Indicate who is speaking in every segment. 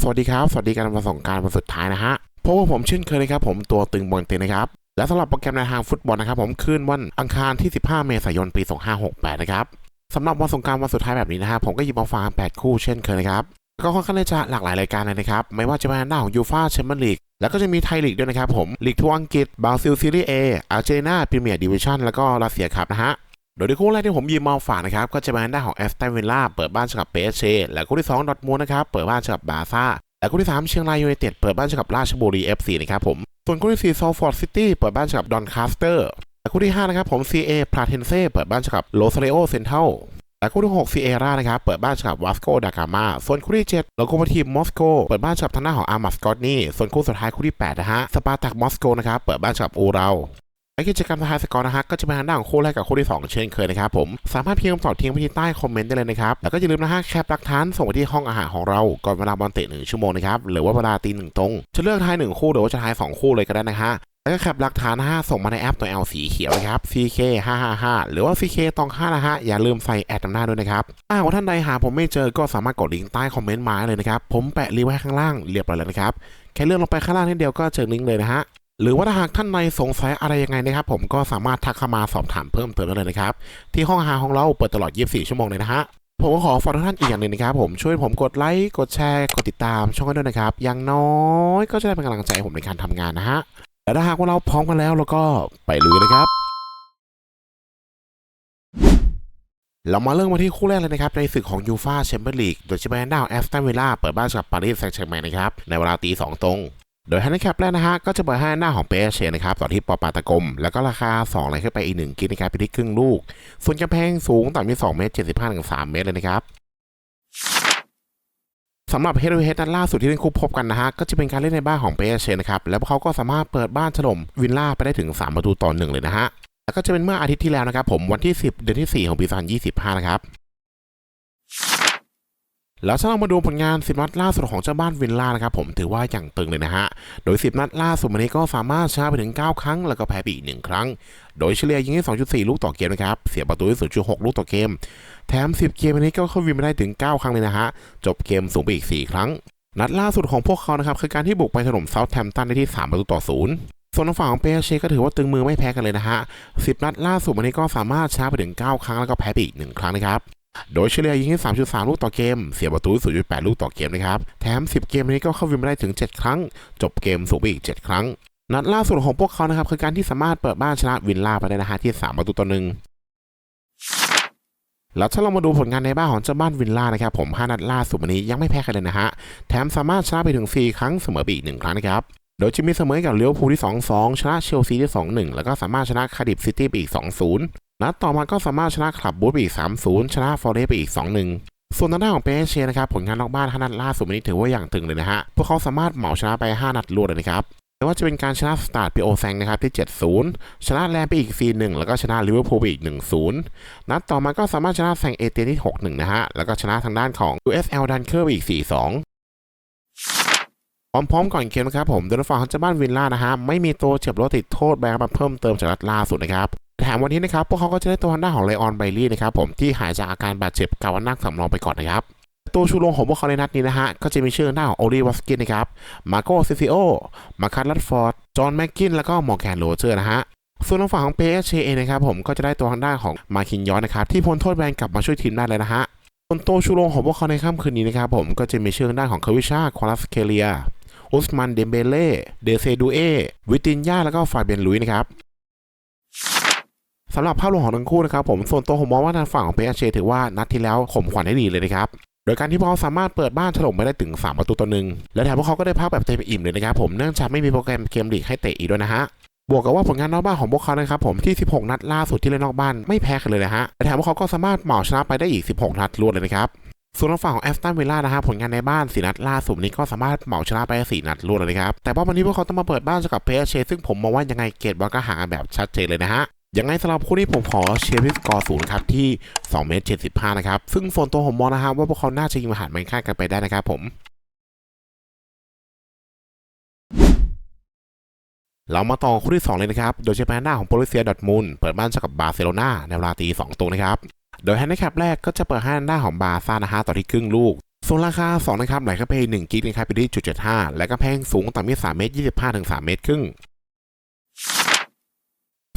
Speaker 1: สวัสดีครับ สวัสดีการวันสงการวันสุดท้ายนะฮะพบกับผมเช่นเคยนะครับ ผมตัวตึงบอลเต็นนะครับ และสำหรับโปรแกรมในทางฟุตบอลนะครับ ผมคืนวันอังคารที่ 15 เมษายน ปี 2568 นะครับสำหรับวันสงการวันสุดท้ายแบบนี้นะฮะผมก็หยิบมาฟัง8คู่เช่นเคยนะครับก็ค่อนข้างจะหลากหลายรายการเลยนะครับ ไม่ว่าจะเป็นหน้าของยูฟาแชมเปี้ยนลีกแล้วก็จะมีไทยลีกด้วยนะครับผมลีกทั่วอังกฤษบราซิลซีรีส์เออาร์เจนตินาพรีเมียร์ดิวิชั่นแล้วก็รัสเซียครับนะฮะ โดยที่คู่แรกที่ผมยืมมาฝากนะครับก็จะเป็นด้านของแอสตันวิลล่าเปิดบ้านเจอกับเปเชและคู่ที่2ดอทมูลนะครับเปิดบ้านเจอกับบาซ่าและคู่ที่ 3 เชียงรายยูไนเต็ดเปิดบ้านเจอกับราชบุรี FC นะครับผมส่วนคู่ที่4ซอลฟอร์ดซิตี้เปิดบ้านเจอกับดอนคาสเตอร์และคู่ที่5นะครับผม CA พลาเทนเซ่เปิดบ้านเจอกับโลซาเลโอเซนเทลและคู่ที่6 c ีเอร่านะครับเปิดบ้านเจอกับวาสโกดากามาส่วนคู่ที่7โลโกโมทีฟมอสโกเปิดบ้านเจอกับทางหน้าของอาร์มาสกอตนี่ส่วนคู่สุดท้ายคู่ที่8นะฮะสปาร์ตักมอสโกนะครับเปิดบ้านเจอกับอูเรา และกิจกรรมทายสกอร์นะฮะก็จะเป็นทางด้านของคู่แรกกับคู่ที่ 2 เช่นเคยนะครับผมสามารถพิมพ์คำตอบทิ้งไว้ที่ใต้คอมเมนต์ได้เลยนะครับ แล้วก็อย่าลืมนะฮะแคปหลักฐานส่งไปที่ห้องอาหารของเราก่อนเวลาบอลเตะหนึ่งชั่วโมงนะครับหรือว่าเวลาตีหนึ่งตรง จะเลือกทายหนึ่งคู่หรือว่าจะทาย2คู่เลยก็ได้นะฮะแล้วก็แคปหลักฐานนะฮะส่งมาในแอปตัว L สีเขียวนะครับ CK 555หรือว่า CK ตอง5นะฮะอย่าลืมใส่แอดนำหน้าด้วยนะครับถ้าวท่านใดหาผมไม่เจอก็สามารถกดลิงก์ใต้คอมเมนต์มาได้เลยนะครับผมแปะลิงก์ไว้ข้างล่างเรียบร้อยแล้วนะครับแค่เลื่อนลงไปข้างล่างนิดเดียวก็เจอลิงก์เลยนะฮะ หรือว่าถ้าหากท่านในสงสัยอะไรยังไงนะครับ ผมก็สามารถทักเข้ามาสอบถามเพิ่มเติมได้เลยนะครับ ที่ห้องอาหาของเราเปิดตลอด 24 ชั่วโมงเลยนะฮะผมก็ขอฝากทุกท่านอีกอย่างหนึ่งนะครับผมช่วยผมกดไลค์กดแชร์กดติดตามช่องกันด้วยนะครับอย่างน้อยก็จะได้เป็นกำลังใจผมในการทำงานนะฮะและถ้าหากว่าเราพร้อมกันแล้วเราก็ไปลุยนะครับ เรามาเริ่มมาที่คู่แรกเลยนะครับ ในศึกของยูฟาแชมเปี้ยนลีกโดยจะเป็นดาวแอสตันวิลล่าเปิดบ้านกับปารีสแซงต์แชร์แมงนะครับ ในเวลาตีสองตรง โดยแฮนด์แคปแรกนะฮะก็จะเปิดให้หน้าของเปเชนะครับต่อที่ปอปาตะกม แล้วก็ราคา2เลยขึ้นไปอีก 1 กินนะครับไปที่ครึ่งลูก ส่วนกำแพงสูงต่ำที่2เมตร75ถึง3เมตรเลยนะครับสำหรับเฮด o เฮดนัดล่าสุดที่เล่นคู่พบกันนะฮะ ก็จะเป็นการเล่นในบ้านของเปเชนะครับ แล้วเขาก็สามารถเปิดบ้านถล่มวินล่าไปได้ถึง 3 ประตูต่อหนึ่งเลยนะฮะแล้วก็จะเป็นเมื่ออาทิตย์ที่แล้วนะครับผมวันที่ 10 เดือนที่ 4 ของปี2025 นะครับ แล้วถ้าเรามาดูผลงาน 10 นัดล่าสุดของเจ้าบ้านวินล่านะครับผมถือว่าอย่างตึงเลยนะฮะ โดย 10 นัดล่าสุดวันนี้ก็สามารถชนะไปถึง 9 ครั้ง แล้วก็แพ้ไปอีก 1 ครั้ง โดยเฉลี่ยยิงที่2.4 ลูกต่อเกมนะครับ เสียประตูที่0.6 ลูกต่อเกม แถม 10 เกมวันนี้ก็เข้าวินมาได้ถึง 9 ครั้งเลยนะฮะ จบเกมสูงไปอีก 4 ครั้ง นัดล่าสุดของพวกเขานะครับคือการที่บุกไปถล่มเซาท์แฮมป์ตันได้ที่ 3 ประตูต่อศูนย์ส่วนทางฝั่งของเปเชก็ถือว่าตึงมือไม่แพ้กันเลยนะฮะ 10 นัดล่าสุดวันนี้ก็สามารถชนะไปถึง 9 ครั้งแล้วก็แพ้ไปอีก 1 ครั้งนะครับ โดยเฉลี่ยยิงที่3.3 ลูกต่อเกม เสียประตู 0.8 ลูกต่อเกมนะครับ แถม 10 เกมนี้ก็เข้าวินมาได้ถึง 7 ครั้ง จบเกมสูงไปอีก 7 ครั้ง นัดล่าสุดของพวกเขานะครับ คือการที่สามารถเปิดบ้านชนะวินล่าไปได้นะฮะที่ 3 ประตูต่อหนึ่งแล้วถ้าเรามาดูผลงานในบ้านของเจ้าบ้านวินล่านะครับผม 5 นัดล่าสุดวันนี้ยังไม่แพ้ใครเลยนะฮะ แถมสามารถชนะไปถึง 4 ครั้งเสมอไปอีก 1 ครั้งนะครับ โดยจะมีเสมอกับเลี้ยวภูที่ 2-2 ชนะเชลซีที่ 2-1 แล้วก็สามารถชนะคาร์ดิฟซิตี้ไปอีก 2-0 นัดต่อมาก็สามารถชนะคลับบูธไปอีก 3-0 ชนะฟอร์เรสไปอีก 2-1 ส่วนทางด้านของเปเชนะครับผลงานนอกบ้าน5นัดล่าสุดนี้ถือว่าอย่างตึงเลยนะฮะ พวกเขาสามารถเหมาชนะไป 5 นัดรวดเลยนะครับไม่ว่าจะเป็นการชนะสตาร์ทปีโอแซงนะครับที่ 7-0 ชนะแลนไปอีก 4-1 แล้วก็ชนะลิเวอร์พูลไปอีก 1-0 นัดต่อมาก็สามารถชนะแซงเอเตียนที่ 6-1 นะฮะ แล้วก็ชนะทางด้านของ USL ดันเคอร์ไปอีก 4-2 พร้อมๆก่อนเกมนะครับผมโดยฝั่งของเจ้าบ้านวินล่านะฮะ ไม่มีตัวเจ็บรถติดโทษแบนมาเพิ่มเติมจากนัดล่าสุดนะครับ แถมวันนี้นะครับพวกเขาก็จะได้ตัวทางด้าของไลออนไบลี่นะครับผมที่หายจากอาการบาดเจ็บกับวันนั่งสำรองไปก่อนนะครับตัวชูโรงของพวกเขาในนัดนี้นะฮะ ก็จะมีชื่อหน้าของโอลิวัสกินนะครับ มาโกซิซิโอ มาคัตลัดฟอร์ด จอห์นแม็กกิน แล้วก็มอร์แกนโรเจอร์นะฮะ ส่วนทางฝั่งของเปเชเองนะครับผมก็จะได้ตัวทางด้านของมาคินยอนนะครับ ที่พ้นโทษแบนกลับมาช่วยทีมได้เลยนะฮะส่วนตัวชูโรงของพวกเขาในค่ำคืนนี้นะครับผมก็จะมีชื่อทางด้านของคาวิชาควาลัสเคเลียอุสมันเดมเบเล่ เดเซดูเอ วิตินยาแล้วก็ฟาเบียนลุยนะครับ สำหรับภาพรวมของทั้งคู่นะครับผมส่วนตัวผมมองว่าทางฝั่งของเปเชถือว่านัดที่แล้วข่มขวัญได้ดีเลยนะครับโดยการที่พวกเขาสามารถเปิดบ้านถล่มไปได้ถึง 3 ประตูต่อหนึ่งและแถมพวกเขาก็ได้พักแบบเต็มอิ่มเลยนะครับผมเนื่องจากไม่มีโปรแกรมเกมลีกให้เตะอีกด้วยนะฮะบวกกับว่าผลงานนอกบ้านของพวกเขานะครับผมที่ 16 นัดล่าสุดที่เล่นนอกบ้านไม่แพ้กันเลยนะฮะและแถมพวกเขาก็สามารถเหมาชนะไปได้อีก 16 นัดรวดเลยนะครับส่วนทางฝั่งของแอสตันวิลล่านะฮะผลงานในบ้าน4นัดล่าสุดนี้ก็สามารถเหมาชนะไปได้4นัดรวดเลยนะครับแต่ว่าวันนี้พวกเขาต้องมาเปิดบ้านกับเพเชซึ่งผมมองว่ายังไงเกตบอลก็ห่างแบบชัดเจนเลยนะฮะ ยังไงสำหรับคู่นี้ผมขอเชียร์ที่สกอร์ศูนย์ครับที่2เมตร75นะครับซึ่งส่วนตัวผมมองนะครับว่าพวกเขาน่าจะยิงมาหารมันค่ากันไปได้นะครับผมเรามาต่อคู่ที่ 2 เลยนะครับ โดยเฉพาะหน้าของโปลิเซียดอทมูลเปิดบ้านเจอกับบาร์เซโลนาในเวลาตี2ตรงนะครับ โดยแฮนด์แคปแรกก็จะเปิดให้หน้าของบาร์ซ่านะฮะต่อที่ครึ่งลูก ส่วนราคา 2 นะครับไหลเข้าไป1กิกนะครับไปที่จุด75 และก็แพงสูงต่ำที่3เมตร25ถึง3เมตรครึ่ง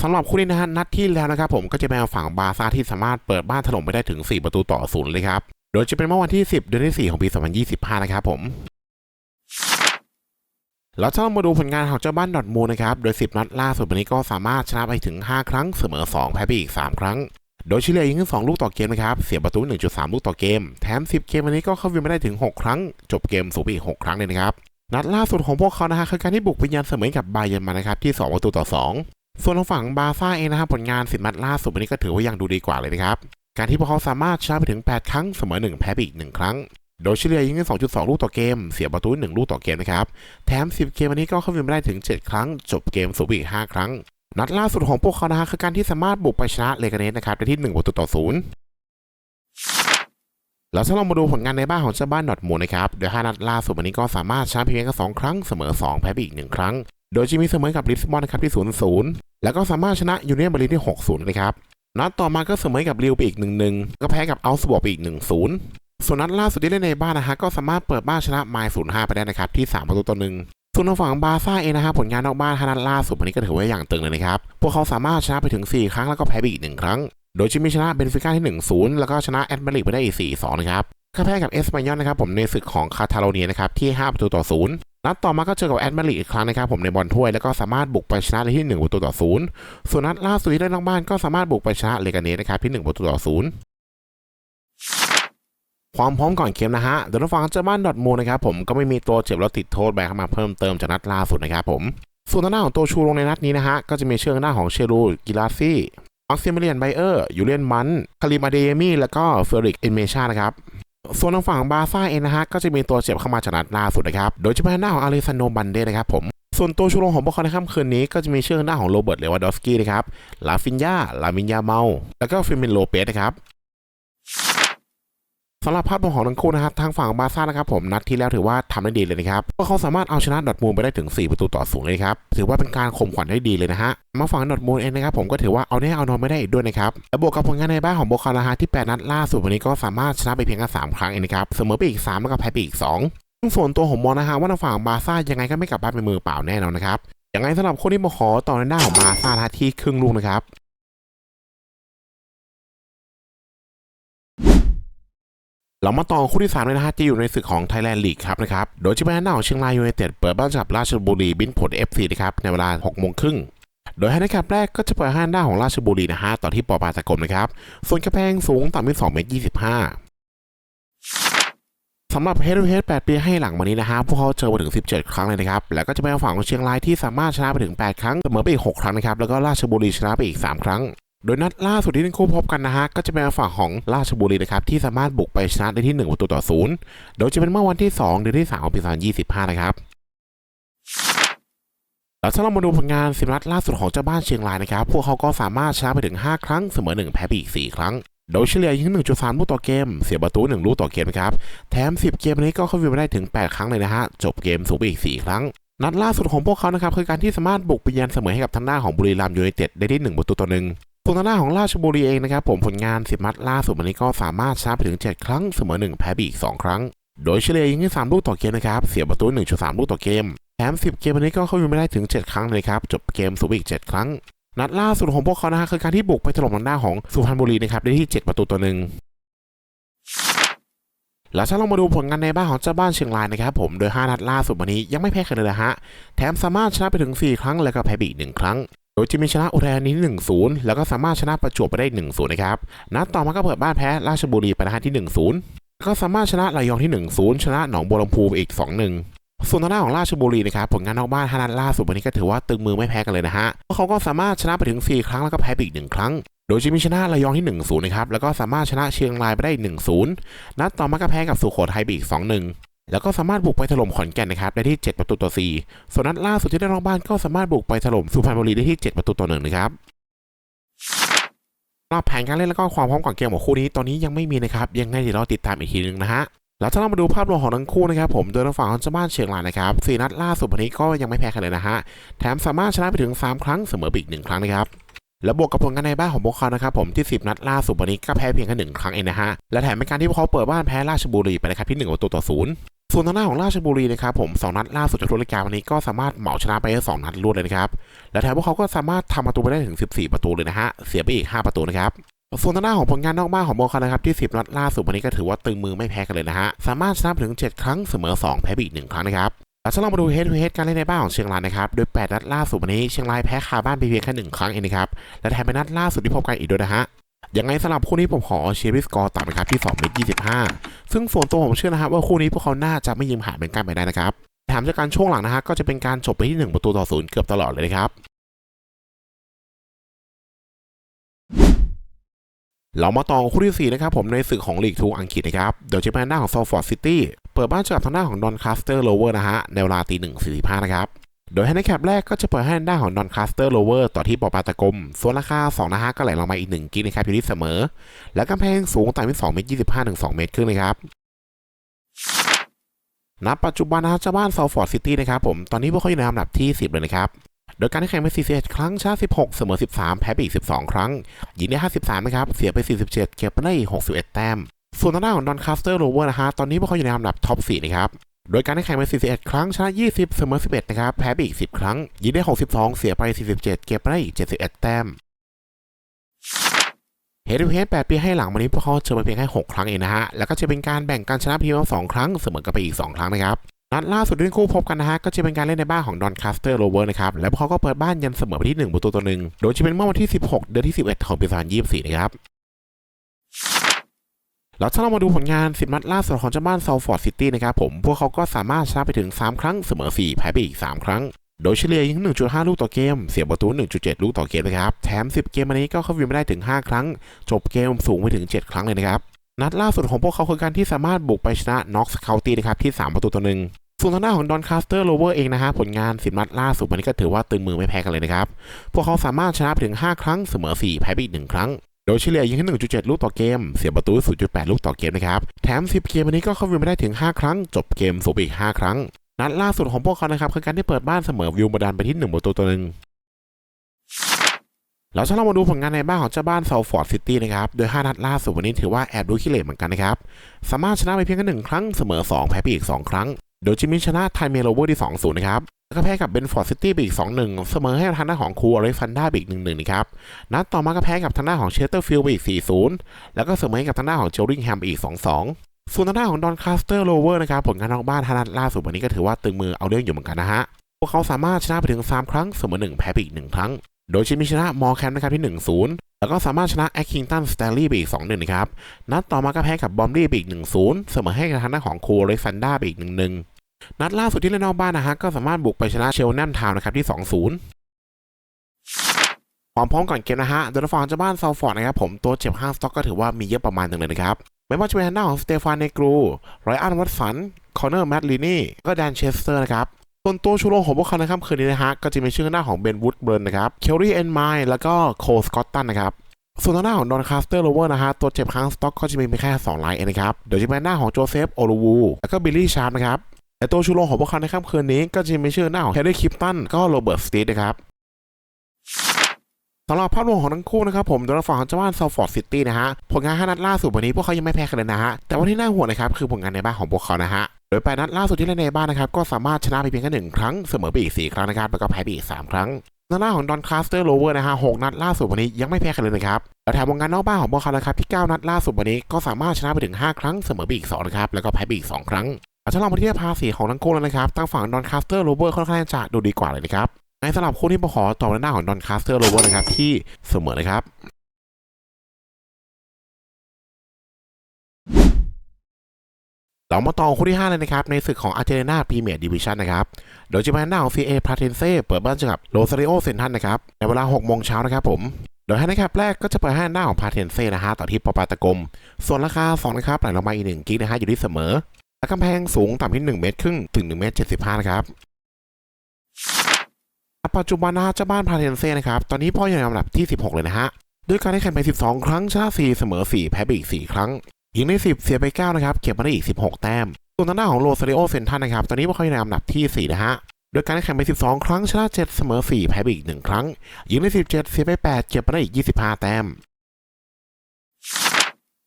Speaker 1: สำหรับคู่นี้นะฮะนัดที่แล้วนะครับผมก็จะเป็นฝั่งบาซ่าที่สามารถเปิดบ้านถล่มไปได้ถึง 4 ประตูต่อศูนย์เลยครับ โดยจะเป็นเมื่อวันที่ 10 เดือนที่ 4 ของปี 2025 นะครับผมแล้วถ้าเรามาดูผลงานของเจ้าบ้านดอทมูนะครับ โดย 10 นัดล่าสุดวันนี้ก็สามารถชนะไปถึง 5 ครั้งเสมอ 2 แพ้ไปอีก 3 ครั้ง โดยเฉลี่ยยิงถึง2ลูกต่อเกมนะครับ เสียประตู 1.3 ลูกต่อเกม แถม 10 เกมวันนี้ก็เข้าวินไม่ได้ถึง 6 ครั้ง จบเกมสูงไปอีก 6 ครั้งเลยนะครับ นัดล่าสุดของพวกเขานะฮะคือการที่บุกไปยันเสมอกับบาเยร์นมานะครับที่ 2 ประตูต่อ 2 ส่วนทางฝั่งบาซ่าเองนะครับผลงาน10นัดล่าสุดวันนี้ก็ถือว่ายังดูดีกว่าเลยนะครับ การที่พวกเขาสามารถชนะไปถึง 8 ครั้งเสมอ 1 แพ้ไปอีก 1 ครั้ง โดยเฉลี่ยยิงถึง2.2 ลูกต่อเกม เสียประตู 1 ลูกต่อเกมนะครับ แถม 10 เกมวันนี้ก็เข้าวินไม่ได้ถึง 7 ครั้ง จบเกมสูงไปอีก 5 ครั้ง นัดล่าสุดของพวกเขานะฮะคือการที่สามารถบุกไปชนะเลกาเนสนะครับได้ที่1ประตูต่อ0แล้วถ้าเรามาดูผลงานในบ้านของเจ้าบ้านดอทมูนะครับโดย5นัดล่าสุดวันนี้ก็สามารถชนะเพียงแค่2ครั้งเสมอ 2 แพ้ไปอีก 1 ครั้ง โดยจะมีเสมอกับลิสบอนนะครับที่ 0-0 แล้วก็สามารถชนะยูเนียนเบอร์ลินที่6-0นะครับนัดต่อมาก็เสมอกับริวไปอีก1-1ก็แพ้กับอัลส์บวกไปอีก1-0ส่วนนัดล่าสุดที่เล่นในบ้านนะฮะก็สามารถเปิดบ้านชนะไมล์0-5ไปได้นะครับที่3ประตูต่อหนึ่งส่วนทางฝั่งบาร์ซ่าเองนะฮะผลงานนอกบ้านห้านัดล่าสุดวันนี้ก็ถือว่าอย่างตึงเลยนะครับ พวกเขาสามารถชนะไปถึง 4 ครั้งแล้วก็แพ้ไปอีก 1 ครั้ง โดยจะมีชนะเบนฟิก้าที่ 1-0 แล้วก็ชนะแอตมาริกไปได้อีก 4-2 นะครับก็แพ้กับเอสปานยอลนะครับผมในศึกของคาทาโลเนียนะครับที่ 5 ประตูต่อ 0 นัดต่อมาก็เจอกับแอตมาริอีกครั้งนะครับผมในบอลถ้วยแล้วก็สามารถบุกไปชนะได้ที่1ประตูต่อ0ส่วนนัดล่าสุดที่เล่นนอกบ้านก็สามารถบุกไปชนะเลกาเนสนะครับที่ 1 ประตูต่อ0ความพร้อมก่อนเกมนะฮะเดี๋ยวเราฟังเจ้าบ้านดอทมูนะครับผมก็ไม่มีตัวเจ็บแล้วติดโทษแบกเข้ามาเพิ่มเติมจากนัดล่าสุดนะครับผมส่วนทางด้าของตัวชูลงในนัดนี้นะฮะก็จะมีเชื่องหน้าของเชรูกิลาซี่ออกซิเลียนไบเออร์ยูเลียนมันคาริมาเดยมี่แล้วก็เฟริกเอนเมชานะครับ ส่วนทางฝั่งบาร์ซ่าเองนะฮะก็จะมีตัวเจ็บเข้ามาจากนัดล่าสุดนะครับ โดยเฉพาะหน้าของอาริซานโนบันเดนะครับผมส่วนตัวชูโรงของพวกเขาในค่ำคืนนี้ก็จะมีชื่อหน้าของโรเบิร์ตเลวาดอฟสกี้นะครับ ลาฟินยาลามินยาเมา แล้วก็ฟิมินโลเปสนะครับ สำหรับภาพรวมของทั้งคู่นะครับทางฝั่งบาซ่านะครับผมนัดที่แล้วถือว่าทำได้ดีเลยนะครับเพราะเขาสามารถเอาชนะดอทมูลไปได้ถึง 4 ประตูต่อศูนย์เลยครับถือว่าเป็นการข่มขวัญได้ดีเลยนะฮะมาฝั่งดอทมูลเองนะครับผมก็ถือว่าเอาแน่เอานอนไม่ได้อีกด้วยนะครับและบวกกับผลงานในบ้านของโบคาราฮาที่8นัดล่าสุดวันนี้ก็สามารถชนะไปเพียงแค่3ครั้งเองนะครับเสมอไปอีก3แล้วก็แพ้ไปอีก2ซึ่งส่วนตัวผมมองนะฮะว่าทางฝั่งบาซ่ายังไงก็ไม่กลับบ้านเป็นมือเปล่าแน่นอนนะครับอย่างไรสำหรับคนที่มาขอต่อในหน้าของบาซ่าที่ครึ่งลูกนะครับ เรามาต่อคู่ที่3เลยนะฮะจะอยู่ในศึกของ Thailand League ครับนะครับ โดยจะเป็นหน้าของเชียงรายยูไนเต็ดเปิดบ้านกับราชบุรีบินผล FC นะครับในเวลา6โมงครึ่งโดยให้ในแคปแรกก็จะเปิดห้หน้าของราชบุรีนะฮะต่อที่ปอปาตะกมนะครับ ส่วนกระแพงสูงต่ำที่2เมตร25สำหรับเฮดเฮด8ปีให้หลังมานี้นะฮะพวกเขาเจอมาถึง 17 ครั้งเลยนะครับ แล้วก็จะเป็นฝั่งของเชียงรายที่สามารถชนะไปถึง 8 ครั้งเสมอไปอีก 6 ครั้งนะครับ แล้วก็ราชบุรีชนะไปอีก 3 ครั้ง โดยนัดล่าสุดที่ทั้งคู่พบกันนะฮะก็จะเป็นฝั่งของราชบุรีนะครับที่สามารถบุกไปชนะได้ที่1ประตูต่อศูนย์โดยจะเป็นเมื่อวันที่ 2 เดือนที่ 3 ของปี 2025 นะครับแล้วถ้าเรามาดูผลงานสิบนัดล่าสุดของเจ้าบ้านเชียงรายนะครับ พวกเขาก็สามารถชนะไปถึง 5 ครั้งเสมอ 1 แพ้ไปอีก 4 ครั้ง โดยเฉลี่ยยิง1.3 ลูกต่อเกม เสียประตู 1 ลูกต่อเกมนะครับ แถม 10 เกมนี้ก็เข้าวิวมาได้ถึง 8 ครั้งเลยนะฮะ จบเกมสูงไปอีก 4 ครั้ง นัดล่าสุดของพวกเขานะครับคือการที่สามารถบุกไปยันเสมอให้กับทางหน้าของบุรีรัมย์ยูไนเต็ดได้ที่1ประตูต่อหนึ่ง ส่วนทางหน้าของราชบุรีเองนะครับผมผลงาน10นัดล่าสุดวันนี้ก็สามารถชนะไปถึง 7 ครั้งเสมอ 1 แพ้ไปอีก 2 ครั้ง โดยเฉลี่ยยิงที่3ลูกต่อเกมนะครับเสียประตู 1.3 ลูกต่อเกมแถม10 เกมวันนี้ก็เข้าวิวไม่ได้ถึง 7 ครั้งเลยครับจบเกมสูงไปอีก 7 ครั้ง นัดล่าสุดของพวกเขานะฮะคือการที่บุกไปถล่มทางหน้าของสุพรรณบุรีนะครับได้ที่ 7 ประตูต่อหนึ่งแล้วถ้าเรามาดูผลงานในบ้านของเจ้าบ้านเชียงรายนะครับผมโดย 5 นัดล่าสุดวันนี้ยังไม่แพ้ใครเลยนะฮะ แถมสามารถชนะไปถึง 4 ครั้งแล้วก็แพ้ไปอีก1ครั้ง ดยจะมีชนะอุทัยธานีที่1-0 แล้วก็สามารถชนะประจวบไปได้ 1-0 นะครับ นัดต่อมาก็เปิดบ้านแพ้ราชบุรีไปนะฮะที่ 1-0แล้วก็สามารถชนะระยองที่ 1-0 ชนะหนองบัวลำพูไปอีก 2-1 ส่วนทางด้านของราชบุรีนะครับผลงานนอกบ้าน5นัดล่าสุดวันนี้ก็ถือว่าตึงมือไม่แพ้กันเลยนะฮะเพราะเขาก็สามารถชนะไปถึง 4 ครั้งแล้วก็แพ้ไปอีก 1 ครั้ง โดยจะมีชนะระยองที่ 1-0 นะครับ แล้วก็สามารถชนะเชียงรายไปได้ 1-0 นัดต่อมาก็แพ้กับสุโขทัยไปอีก 2-1 แล้วก็สามารถบุกไปถล่มขอนแก่นนะครับได้ที่ 7 ประตูต่อ 4 ส่วนนัดล่าสุดที่ได้รองบ้านก็สามารถบุกไปถล่มสุพรรณบุรีได้ที่ 7 ประตูต่อ 1 นะครับรับแผนการเล่นแล้วก็ความพร้อมก่อนเกมของคู่นี้ตอนนี้ยังไม่มีนะครับยังไงเดี๋ยวเราติดตามอีกทีนึงนะฮะแล้วถ้าเรามาดูภาพรวมของทั้งคู่นะครับผมโดยทางฝั่งของเจ้าบ้านเชียงรายนะครับสี่นัดล่าสุดวันนี้ก็ยังไม่แพ้ใครเลยนะฮะแถมสามารถชนะไปถึง 3 ครั้งเสมอไปอีก1ครั้งนะครับและบวกกับผลงานในบ้านของพวกเขานะครับผมที่ 10 นัดล่าสุดวันนี้ก็แพ้เพียงแค่หนึ่งครั้งเองนะฮะและแถมเป็นการที่พวกเขาเปิดบ้านแพ้ราชบุรีไปนะครับที่1ประตูต่อศูนย์ ส่วนทางหน้าของราชบุรีนะครับผมสองนัดล่าสุดจากทุกรายการวันนี้ก็สามารถเหมาชนะไปได้สองนัดรวดเลยนะครับและแถมพวกเขาก็สามารถทำประตูไปได้ถึง 14 ประตูเลยนะฮะเสียไปอีก 5 ประตูนะครับส่วนทางหน้าของผลงานนอกบ้านของโมคานะครับที่ 10 นัดล่าสุดวันนี้ก็ถือว่าตึงมือไม่แพ้กันเลยนะฮะสามารถชนะถึง 7 ครั้งเสมอ 2 แพ้ไปอีก 1 ครั้งนะครับแล้วถ้าเรามาดูเฮดทูเฮดการเล่นในบ้านของเชียงรายนะครับ โดย 8 นัดล่าสุดวันนี้เชียงรายแพ้คาบ้านไปเพียงแค่หนึ่งครั้งเองนะครับ และแถมเป็นนัดล่าสุดที่พบกันอีกด้วยนะฮะ ยังไงสำหรับคู่นี้ผมขอเชียร์ด้วยสกอร์ต่ำนะครับที่2เมตร25 ซึ่งส่วนตัวผมเชื่อนะครับว่าคู่นี้พวกเขาน่าจะไม่ยิงผ่านเป็นการไปได้นะครับแถมจากการช่วงหลังนะฮะก็จะเป็นการจบไปที่ 1 ประตูต่อศูนย์เกือบตลอดเลยนะครับเรามาต่อคู่ที่ 4 นะครับผมในศึกของลีกทูอังกฤษนะครับโดยจะเป็นหน้าของซอฟอร์ดซิตี้เปิดบ้านเจอกับทางหน้าของดอนคาสเตอร์โลเวอร์นะฮะในเวลาตีหนึ่งสี่สิบห้านะครับ โดยให้ในแคปแรกก็จะเปิดให้ด้านของดอนคาสเตอร์โลเวอร์ต่อที่ปอปาตะกม ส่วนราคา2นะฮะก็ไหลลงมาอีก 1กิกนะครับอยู่ที่เสมอ และกำแพงสูงต่ำที่2เมตร25ถึง2เมตรครึ่งเลยครับณปัจจุบันนะฮะเจ้าบ้านซอฟอร์ดซิตี้นะครับผม ตอนนี้พวกเขาอยู่ในอันดับที่ 10 เลยนะครับ โดยการแข่งไป41ครั้งชนะ16 เสมอ 13 แพ้ไปอีก 12 ครั้ง ยิงได้ 53 นะครับ เสียไป 47 เก็บไปได้61 แต้ม ส่วนทางด้านของดอนคาสเตอร์โรเวอร์นะฮะ ตอนนี้พวกเขาอยู่ในอันดับท็อป 4 นะครับ โดยการที่แข่งไป41 ครั้ง ชนะ 20 เสมอ 11 นะครับ แพ้ไปอีก 10 ครั้ง ยิงได้ 62 เสียไป 47 เก็บไปได้อีก 71 แต้มเฮดทูเฮด8ปีให้หลังวันนี้พวกเขาเจอมาเพียงแค่ 6 ครั้งเองนะฮะ แล้วก็จะเป็นการแบ่งการชนะเพียงแค่2ครั้ง เสมอกันไปอีก 2 ครั้งนะครับ นัดล่าสุดที่คู่พบกันนะฮะ ก็จะเป็นการเล่นในบ้านของดอนคาสเตอร์โรเวอร์นะครับ แล้วพวกเขาก็เปิดบ้านยันเสมอไปที่ 1 ประตูต่อหนึ่ง โดยจะเป็นเมื่อวันที่ 16 เดือนที่ 11 ของปี2024 นะครับ แล้วถ้าเรามาดูผลงาน 10 นัดล่าสุดของเจ้าบ้านซาฟอร์ดซิตี้นะครับผม พวกเขาก็สามารถชนะไปถึง 3 ครั้งเสมอ 4 แพ้ไปอีก 3 ครั้ง โดยเฉลี่ยยิง 1.5 ลูกต่อเกม เสียประตู 1.7 ลูกต่อเกมนะครับ แถม 10 เกมอันนี้ก็เข้าวินไม่ได้ถึง 5 ครั้ง จบเกมสูงไปถึง 7 ครั้งเลยนะครับ นัดล่าสุดของพวกเขาคือการที่สามารถบุกไปชนะน็อกส์เคาน์ตี้นะครับที่ 3 ประตูต่อหนึ่งส่วนทางด้านของดอนคาสเตอร์โรเวอร์เองนะฮะผลงาน10นัดล่าสุดวันนี้ก็ถือว่าตึงมือไม่แพ้กันเลยนะครับ พวกเขาสามารถชนะไปถึง 5 ครั้งเสมอ 4 แพ้ไปอีก 1 ครั้ง โดยเฉลี่ยยิงแค่1.7 ลูกต่อเกม เสียประตู 0.8 ลูกต่อเกมนะครับ แถม 10 เกมวันนี้ก็เข้าวินไม่ได้ถึง 5 ครั้ง จบเกมสูงไปอีก 5 ครั้ง นัดล่าสุดของพวกเขานะครับคือการที่เปิดบ้านเสมอวิวมาดันไปที่1ประตูต่อหนึ่งแล้วถ้าเรามาดูผลงานในบ้านของเจ้าบ้านเซาฟอร์ดซิตี้นะครับ โดย 5 นัดล่าสุดวันนี้ถือว่าแอบดูขี้เหร่เหมือนกันนะครับ สามารถชนะไปเพียงแค่หนึ่งครั้ง เสมอ 2 แพ้ไปอีก 2 ครั้ง โดยจิมมี่ชนะไทเมโลเวอร์ที่ 2-0 นะครับ แล้วก็แพ้กับเบนฟอร์ดซิตี้ไปอีก 2-1 เสมอให้ทางด้านของคูอริฟันด้าไปอีก 1-1 นะครับ นัดต่อมาก็แพ้กับทางด้านของเชสเตอร์ฟิลด์ไปอีก 4-0 แล้วก็เสมอให้กับทางด้านของเจลลิงแฮมไปอีก 2-2 ส่วนทางด้านของดอนคาสเตอร์โลเวอร์นะครับผลงานนอกบ้านทานัดล่าสุดวันนี้ก็ถือว่าตึงมือเอาเรื่องอยู่เหมือนกันนะฮะ พวกเขาสามารถชนะไปถึง 3 ครั้ง เสมอ 1 แพ้ไปอีก 1 ครั้ง โดยชิมิชนะมอร์แคมนะครับที่ 1-0 แล้วก็สามารถชนะแอคคิงตันสแตลลี่ไปอีก 2-1 นะครับ นัดต่อมาก็แพ้กับบอมลี่ไปอีก 1-0 เสมอให้กับทางด้านของโคูอริฟันด้าไปอีก 1-1 นัดล่าสุดที่เล่นนอกบ้านนะฮะก็สามารถบุกไปชนะเชลแนมทาวน์นะครับที่ 2-0ความพร้อมก่อนเกมนะฮะโดยฝั่งเจ้าบ้านซาฟอร์ดนะครับผมตัวเจ็บห้างสต็อกก็ถือว่ามีเยอะประมาณหนึ่งเลยนะครับ ไม่ว่าจะเป็นทางด้าของสเตฟานเนกรูไรอันวัตสัน คอนเนอร์แมดลินี่ ก็แดนเชสเตอร์นะครับ ส่วนตัวชูโรงของพวกเขาในค่ำคืนนี้นะฮะก็จะมีชื่อหน้าของเบนวูดเบิร์นนะครับเคลลี่แอ็นไมล์แล้วก็โคสกอตตันนะครับส่วนหน้าของดอนคาสเตอร์โรเวอร์นะฮะตัวเจ็บค้างสต็อกก็จะมีเพียงแค่2ลายเองนะครับเดี๋ยวจะเป็นหน้าของโจเซฟโอลูวูแล้วก็บิลลี่ชาร์ปนะครับแต่ตัวชูโรงของพวกเขาในค่ำคืนนี้ก็จะมีชื่อหน้าของแฮร์รี่คิปตันก็โรเบิร์ตสตีดนะครับ สำหรับภาพรวมของทั้งคู่นะครับผมโดยฝั่งของเจ้าบ้านซาฟอร์ดซิตี้นะฮะผลงาน5นัดล่าสุดวันนี้พวกเขายังไม่แพ้กันเลยนะฮะแต่ว่าที่น่าห่วงนะครับคือผลงานในบ้านของพวกเขานะฮะโดยแปดนัดล่าสุดที่เล่นในบ้านนะครับก็สามารถชนะไปเพียงแค่หนึ่งครั้งเสมอไปอีกสี่ครั้งนะครับแล้วก็แพ้ไปอีกสามครั้งหน้าของดอนคาสเตอร์โรเวอร์นะฮะหกนัดล่าสุดวันนี้ยังไม่แพ้กันเลยนะครับและแถมผลงานนอกบ้านของพวกเขานะครับที่เก้านัดล่าสุดวันนี้ก็สามารถชนะไปถึงห้าครั้งเสมอไปอีกสองนะครับแล้วก็แพ้ไปอีกสองครั้งถ้าเรามาเทียบภาษีของทั้งคู่แล้วนะครับตั้งฝั่งดอนคาสเตอร์โรเวอร์ค่อนข้างจะดูดีกว่าเลยนะครับ ในสำหรับคู่ที่ผมขอตอบในหน้าของดอนคาสเตอร์โรเวอร์นะครับ ที่เสมอนะครับเรามาต่อคู่ที่ 5 เลยนะครับ ในศึกของอาร์เจนตินาพรีเมียร์ดิวิชันนะครับ โดยจะเป็นหน้าของ CA พาเทนเซ่เปิดบ้านเจอกับโรซาริโอเซนทันนะครับ ในเวลา 6 โมงเช้านะครับผม โดยให้นะครับแรกก็จะเปิดให้หน้าของพาเทนเซ่นะฮะต่อที่ปอปาตะกม ส่วนราคา 2 นะครับไหลลงมาอีก 1 กิกนะฮะอยู่ที่เสมอและกำแพงสูงต่ำที่ 1 เมตรครึ่งถึง 1 เมตร75นะครับ ปัจจุบันนะฮะเจ้าบ้านพาเทนเซ่นะครับ ตอนนี้พ่ออยู่ในลำดับที่ 16 เลยนะฮะ ด้วยการได้แข่งไป 12 ครั้งชนะ4เสมอ 4 แพ้ไปอีก 4 ครั้งยิงได้ 10 เสียไป 9 นะครับ เก็บมาได้อีก 16 แต้ม ส่วนทางด้านของโรซาริโอเซนทันนะครับ ตอนนี้พวกเขาอยู่ในลำดับที่ 4 นะฮะ โดยการได้แข่งไป 12 ครั้งชนะ 7 เสมอ 4 แพ้ไปอีก 1 ครั้งยิงได้ 17 เสียไป 8 เก็บไปได้อีก 25 แต้ม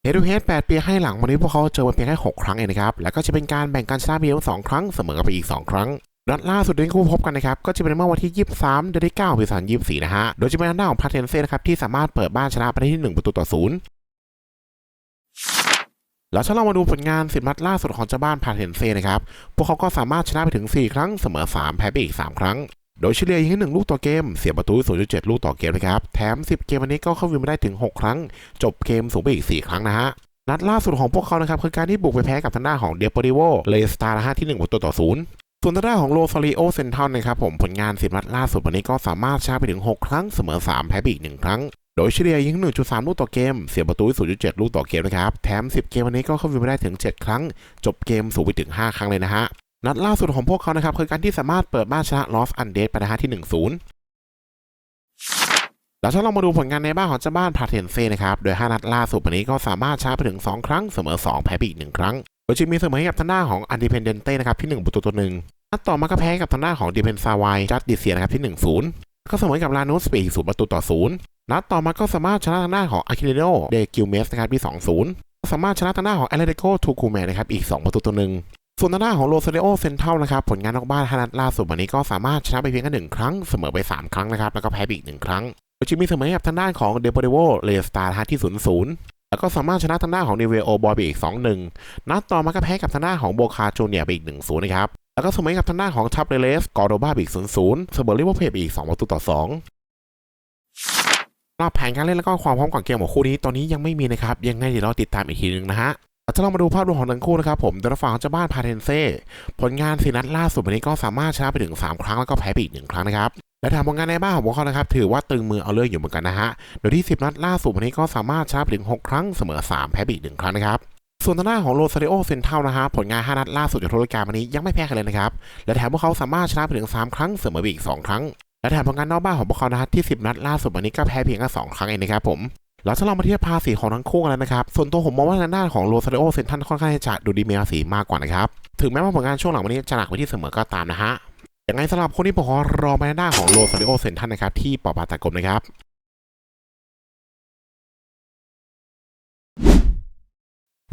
Speaker 1: เฮดูเฮด8ปีให้หลังวันนี้พวกเขาเจอมาเพียงแค่ 6 ครั้งเองนะครับ แล้วก็จะเป็นการแบ่งการชนะเพียง2ครั้งเสมอกันไปอีก 2 ครั้ง นัดล่าสุดที่คู่พบกันนะครับก็จะเป็นเมื่อวันที่ 23 เดือนที่9ปี2024 นะฮะ โดยจะเป็นทางด้าของพาเทนเซ่นะครับที่สามารถเปิดบ้านชนะไปได้ที่ 1 ประตูต่อศูนย์แล้วถ้าเรามาดูผลงานสิบนัดล่าสุดของเจ้าบ้านพาเทนเซ่นะครับ พวกเขาก็สามารถชนะไปถึง 4 ครั้งเสมอ 3 แพ้ไปอีก 3 ครั้ง โดยเฉลี่ยยิงให้1ลูกต่อเกม เสียประตู 0.7 ลูกต่อเกมนะครับ แถม 10 เกมวันนี้ก็เข้าวินมาได้ถึง 6 ครั้ง จบเกมสูงไปอีก 4 ครั้งนะฮะ นัดล่าสุดของพวกเขานะครับคือการที่บุกไปแพ้กับทางด้านของเดปโปริโวเลสตาร์นะฮะที่ 1 ประตูต่อศูนย์ ส่วนทางด้านของโรซาริโอเซนทัลนะครับผมผลงาน 10 นัดล่าสุดวันนี้ก็สามารถชนะไปถึง 6 ครั้งเสมอ 3 แพ้ไปอีก 1 ครั้ง โดยเฉลี่ยยิง 1.3 ลูกต่อเกม เสียประตู 0.7 ลูกต่อเกมนะครับ แถม 10 เกมวันนี้ก็เข้าวินมาได้ถึง 7 ครั้ง จบเกมสูงไปถึง 5 ครั้งเลยนะฮะ นัดล่าสุดของพวกเขานะครับคือการที่สามารถเปิดบ้านชนะลอสอันเดสไปนะฮะที่ 1-0แล้วถ้าเรามาดูผลงานในบ้านของเจ้าบ้านพาเทนเซ่นะครับ โดย 5 นัดล่าสุดวันนี้ก็สามารถชนะไปถึง 2 ครั้งเสมอ 2 แพ้ไปอีก 1 ครั้ง โดยจะมีเสมอให้กับทางด้านของอันดิเพนเดนเต้นะครับที่1ประตูต่อหนึ่งนัดต่อมาก็แพ้กับทางด้านของดิเพนซาวายจัดดิเซียนะครับที่1-0ก็เสมอกับลานูสไปอีก0ประตูต่อ0นัดต่อมาก็สามารถชนะทางด้านของอาคิเนโนเดกิลเมสนะครับที่2-0สามารถชนะทางด้านของแอเลติโกทูคูแมนนะครับอีก 2 ประตูต่อหนึ่งส่วนทางด้านของโรซาเดโอเซนเทลนะครับผลงานนอกบ้าน5นัดล่าสุดวันนี้ก็สามารถชนะไปเพียงแค่หนึ่งครั้งเสมอไป 3 ครั้งนะครับแล้วก็แพ้ไปอีกหนึ่งครั้งโดยจะมีเสมอกับทางด้านของเดโปเดโวเลสตาร์ที่0-0 แล้วก็สามารถชนะทางด้านของเนเวโอบอยไปอีก 2-1 นัดต่อมาก็แพ้กับทางด้านของโบคาโจเนียไปอีก 1-0 นะครับ แล้วก็เสมอให้กับทางด้านของทับเรเลสกอร์โดบาไปอีก 0-0 เสมอลิเวอร์พูลไปอีก 2 ประตูต่อ 2รอบแผนการเล่นแล้วก็ความพร้อมก่อนเกมของคู่นี้ตอนนี้ยังไม่มีนะครับ ยังไงเดี๋ยวเราติดตามอีกทีนึงนะฮะถ้าเรามาดูภาพรวมของทั้งคู่นะครับผมโดยฝั่งของเจ้าบ้านพาเทนเซ่ผลงานสีนัดล่าสุดวันนี้ก็สามารถชนะไปถึง 3 ครั้งแล้วก็แพ้ไปอีกหนึ่งครั้งนะครับ และทางผลงานในบ้านของพวกเขานะครับถือว่าตึงมือเอาเรื่องอยู่เหมือนกันนะฮะ โดยที่ 10 นัดล่าสุดวันนี้ก็สามารถชนะถึง 6 ครั้งเสมอ 3 แพ้ไปอีกหนึ่งครั้งนะครับ ส่วนทางด้านของโรซาริโอเซนเทลนะฮะผลงาน 5 นัดล่าสุดจากทุกรการวันนี้ยังไม่แพ้กันเลยนะครับ และแถมพวกเขาสามารถชนะถึง 3 ครั้งเสมอไปอีก 2 ครั้ง และแถมผลงานนอกบ้านของพวกเขานะฮะที่ 10 นัดล่าสุดวันนี้ก็แพ้เพียงแค่2ครั้งเองนะครับผมแล้วถ้าเรามาเทียบภาษีของทั้งคู่กันแล้วนะครับ ส่วนตัวผมมองว่าทางด้านของโรซาริโอเซนทันค่อนข้างจะดูดีมีภาษีมากกว่านะครับ ถึงแม้ว่าผลงานช่วงหลังวันนี้จะหนักไปที่เสมอก็ตามนะฮะ ย่างไรสำหรับคนที่ผมขอรอมาทางด้าของโรซาริโอเซนทันนะครับที่ปอปาตากรมนะครับ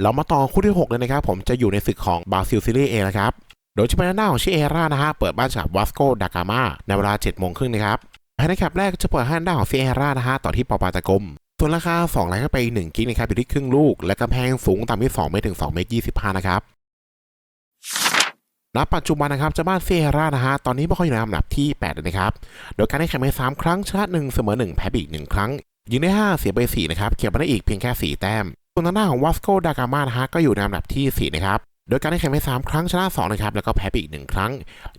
Speaker 1: เรามาต่อคู่ที่ 6 เลยนะครับ ผมจะอยู่ในศึกของบาซิลซิลีเอนะครับ โดยจะเป็นหน้าของชิเอร่านะฮะเปิดบ้านฉาบวาสโกดากามาในเวลา7โมงครึ่งนะครับภายในแคปแรกจะเปิดห้หน้าของชิเอร่านะฮะต่อที่ปอปาตากรมส่วนราคา2ไลน์ก็ไป 1 กิกนะครับอยู่ที่ครึ่งลูก และกำแพงสูงต่ำที่2เมตรถึง2เมตร25นะครับ ณปัจจุบันนะครับเจ้าบ้านเซรานะฮะตอนนี้พวกเขาอยู่ในอันดับที่8เลยนะครับโดยการได้แข่งไป3ครั้งชนะ1เสมอ1แพ้ไปอีก 1 ครั้ง ยิงได้ 5 เสียไป4นะครับเก็บมาได้อีกเพียงแค่ 4 แต้มส่วนทางหน้าของวาสโกดากามานะฮะก็อยู่ในอันดับที่4นะครับโดยการได้แข่งไป3ครั้งชนะ2นะครับแล้วก็แพ้ไปอีก 1 ครั้ง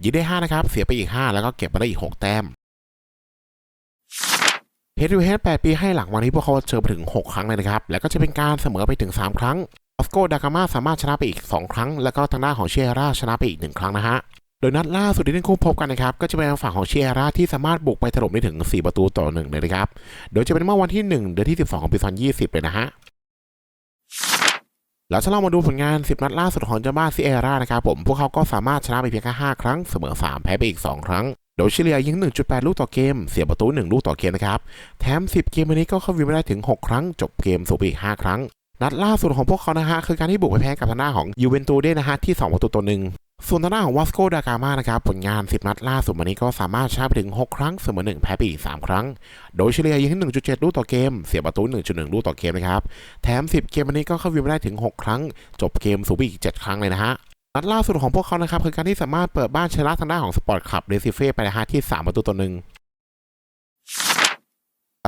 Speaker 1: ยิงได้5นะครับเสียไปอีก 5 แล้วก็เก็บมาได้อีก 6 แต้มเฮดทูเฮด8ปีให้หลังวันนี้พวกเขาเจอไปถึง 6 ครั้งเลยนะครับแล้วก็จะเป็นการเสมอไปถึง 3 ครั้ง วาสโกดากามาสามารถชนะไปอีก 2 ครั้ง แล้วก็ทางด้านของเชียร่าชนะไปอีก 1 ครั้งนะฮะ โดยนัดล่าสุดที่ทั้งคู่พบกันนะครับ ก็จะเป็นทางฝั่งของเชียร่าที่สามารถบุกไปถล่มได้ถึง 4 ประตูต่อหนึ่งเลยนะครับ โดยจะเป็นเมื่อวันที่ 1 เดือนที่ 12 ของปี2020 เลยนะฮะแล้วถ้าเรามาดูผลงาน 10 นัดล่าสุดของเจ้าบ้านซิเอร่านะครับผม พวกเขาก็สามารถชนะไปเพียงแค่ 5 ครั้ง เสมอ 3 แพ้ไปอีก 2 ครั้ง โดยเฉลี่ยยิง 1.8 ลูกต่อเกม เสียประตู 1 ลูกต่อเกมนะครับ แถม 10 เกมวันนี้ก็เข้าวินไม่ได้ถึง 6 ครั้ง จบเกมสูงไปอีก 5 ครั้ง นัดล่าสุดของพวกเขานะฮะคือการที่บุกไปแพ้กับทางหน้าของยูเวนตูเด้นะฮะที่ 2 ประตูต่อหนึ่งส่วนทางด้านของวาสโกดากามานะครับผลงาน 10 นัดล่าสุดวันนี้ก็สามารถชนะไปถึง 6 ครั้งเสมอ1แพ้ไปอีก 3 ครั้ง โดยเฉลี่ยยิงที่1.7 ลูกต่อเกม เสียประตู 1.1 ลูกต่อเกมนะครับ แถม 10 เกมวันนี้ก็เข้าวินไได้ถึง 6 ครั้ง จบเกมสูงไปอีก 7 ครั้งเลยนะฮะนัดล่าสุดของพวกเขานะครับคือการที่สามารถเปิดบ้านชนะทางด้านของสปอร์ตคลับเรซิเฟ่ไปนะฮะที่ 3 ประตูต่อหนึ่ง